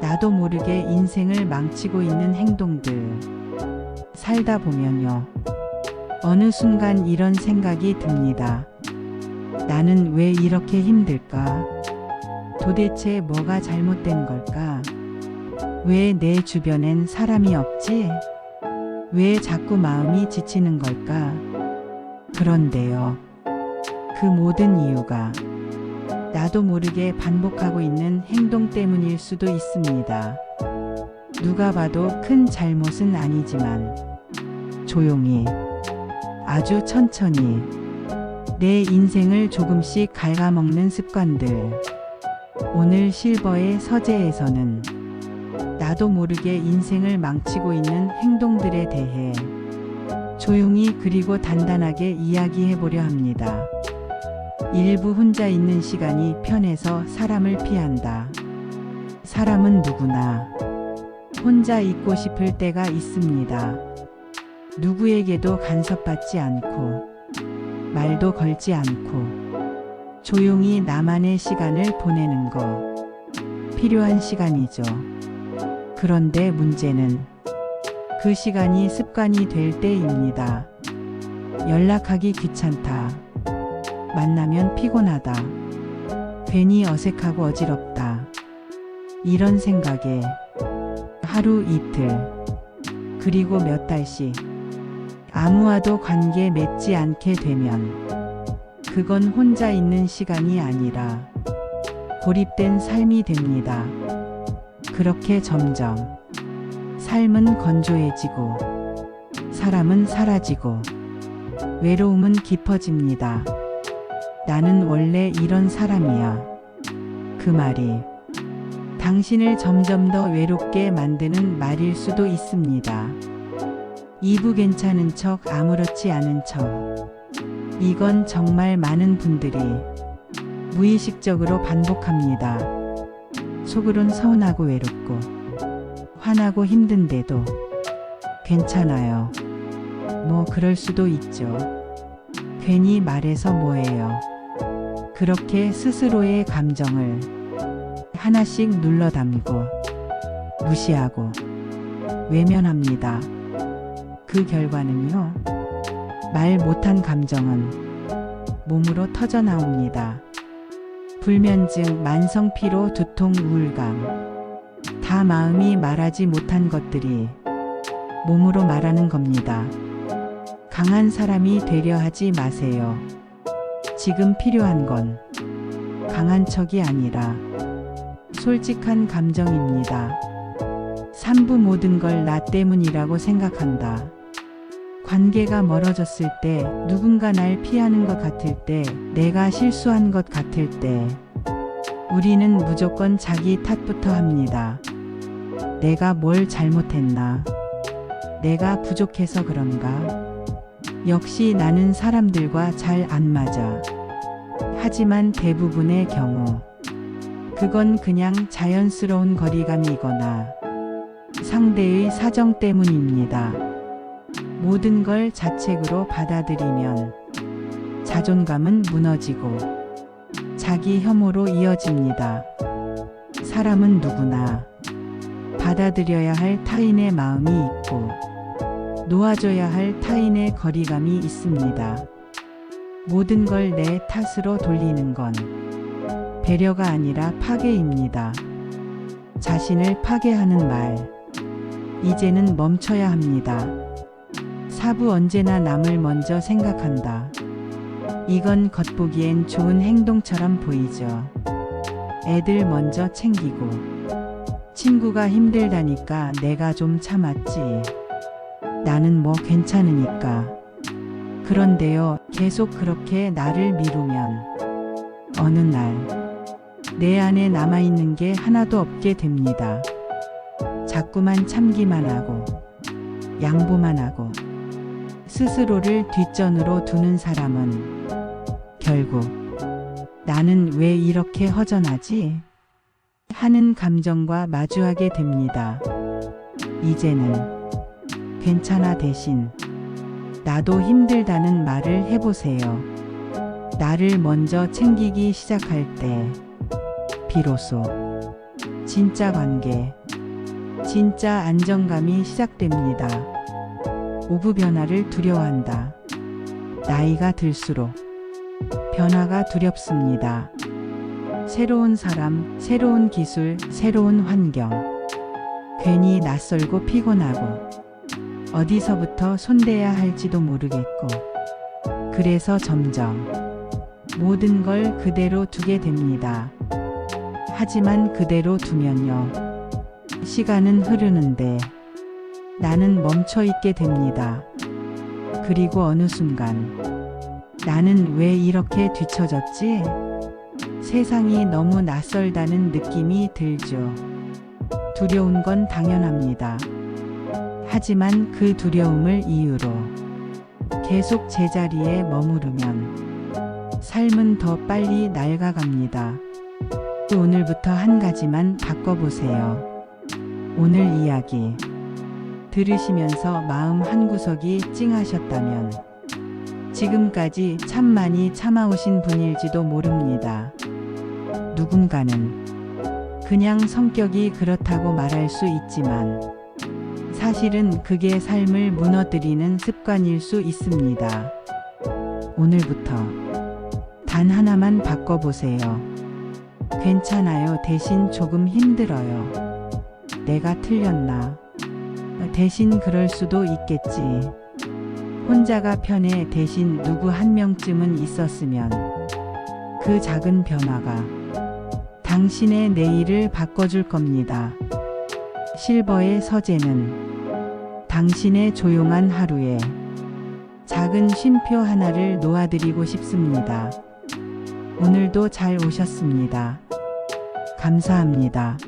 나도 모르게 인생을 망치고 있는 행동들. 살다 보면요. 어느 순간 이런 생각이 듭니다. 나는 왜 이렇게 힘들까? 도대체 뭐가 잘못된 걸까? 왜 내 주변엔 사람이 없지? 왜 자꾸 마음이 지치는 걸까? 그런데요. 그 모든 이유가 나도 모르게 반복하고 있는 행동 때문일 수도 있습니다. 누가 봐도 큰 잘못은 아니지만 조용히 아주 천천히 내 인생을 조금씩 갉아먹는 습관들. 오늘 실버의 서재에서는 나도 모르게 인생을 망치고 있는 행동들에 대해 조용히 그리고 단단하게 이야기해 보려 합니다. 일부 혼자 있는 시간이 편해서 사람을 피한다. 사람은 누구나 혼자 있고 싶을 때가 있습니다. 누구에게도 간섭받지 않고 말도 걸지 않고 조용히 나만의 시간을 보내는 거 필요한 시간이죠. 그런데 문제는 그 시간이 습관이 될 때입니다. 연락하기 귀찮다. 만나면 피곤하다. 괜히 어색하고 어지럽다. 이런 생각에 하루 이틀, 그리고 몇 달씩 아무와도 관계 맺지 않게 되면 그건 혼자 있는 시간이 아니라 고립된 삶이 됩니다. 그렇게 점점 삶은 건조해지고 사람은 사라지고 외로움은 깊어집니다. 나는 원래 이런 사람이야. 그 말이 당신을 점점 더 외롭게 만드는 말일 수도 있습니다. 이부 괜찮은 척 아무렇지 않은 척. 이건 정말 많은 분들이 무의식적으로 반복합니다. 속으론 서운하고 외롭고 화나고 힘든데도 괜찮아요. 뭐 그럴 수도 있죠. 괜히 말해서 뭐해요. 그렇게 스스로의 감정을 하나씩 눌러 담고 무시하고 외면합니다. 그 결과는요. 말 못한 감정은 몸으로 터져 나옵니다. 불면증, 만성 피로, 두통, 우울감. 다 마음이 말하지 못한 것들이 몸으로 말하는 겁니다. 강한 사람이 되려 하지 마세요. 지금 필요한 건 강한 척이 아니라 솔직한 감정입니다. 삼부 모든 걸 나 때문이라고 생각한다. 관계가 멀어졌을 때, 누군가 날 피하는 것 같을 때, 내가 실수한 것 같을 때, 우리는 무조건 자기 탓부터 합니다. 내가 뭘 잘못했나? 내가 부족해서 그런가? 역시 나는 사람들과 잘 안 맞아. 하지만 대부분의 경우, 그건 그냥 자연스러운 거리감이거나 상대의 사정 때문입니다. 모든 걸 자책으로 받아들이면 자존감은 무너지고 자기 혐오로 이어집니다. 사람은 누구나 받아들여야 할 타인의 마음이 있고 놓아줘야 할 타인의 거리감이 있습니다. 모든 걸 내 탓으로 돌리는 건 배려가 아니라 파괴입니다. 자신을 파괴하는 말. 이제는 멈춰야 합니다. 사부 언제나 남을 먼저 생각한다. 이건 겉보기엔 좋은 행동처럼 보이죠. 애들 먼저 챙기고, 친구가 힘들다니까 내가 좀 참았지. 나는 뭐 괜찮으니까. 그런데요, 계속 그렇게 나를 미루면, 어느 날, 내 안에 남아있는 게 하나도 없게 됩니다. 자꾸만 참기만 하고, 양보만 하고, 스스로를 뒷전으로 두는 사람은 결국 나는 왜 이렇게 허전하지? 하는 감정과 마주하게 됩니다. 이제는 괜찮아 대신 나도 힘들다는 말을 해보세요. 나를 먼저 챙기기 시작할 때, 비로소 진짜 관계, 진짜 안정감이 시작됩니다. 오브 변화를 두려워한다. 나이가 들수록 변화가 두렵습니다. 새로운 사람, 새로운 기술, 새로운 환경. 괜히 낯설고 피곤하고 어디서부터 손대야 할지도 모르겠고 그래서 점점 모든 걸 그대로 두게 됩니다. 하지만 그대로 두면요. 시간은 흐르는데 나는 멈춰 있게 됩니다. 그리고 어느 순간 나는 왜 이렇게 뒤처졌지? 세상이 너무 낯설다는 느낌이 들죠. 두려운 건 당연합니다. 하지만 그 두려움을 이유로 계속 제자리에 머무르면 삶은 더 빨리 낡아갑니다. 오늘부터 한 가지만 바꿔보세요. 오늘 이야기 들으시면서 마음 한구석이 찡하셨다면 지금까지 참 많이 참아오신 분일지도 모릅니다. 누군가는 그냥 성격이 그렇다고 말할 수 있지만 사실은 그게 삶을 무너뜨리는 습관일 수 있습니다. 오늘부터 단 하나만 바꿔보세요. 괜찮아요. 대신 조금 힘들어요. 내가 틀렸나? 대신 그럴 수도 있겠지. 혼자가 편해 대신 누구 한 명쯤은 있었으면 그 작은 변화가 당신의 내일을 바꿔줄 겁니다. 실버의 서재는 당신의 조용한 하루에 작은 쉼표 하나를 놓아드리고 싶습니다. 오늘도 잘 오셨습니다. 감사합니다.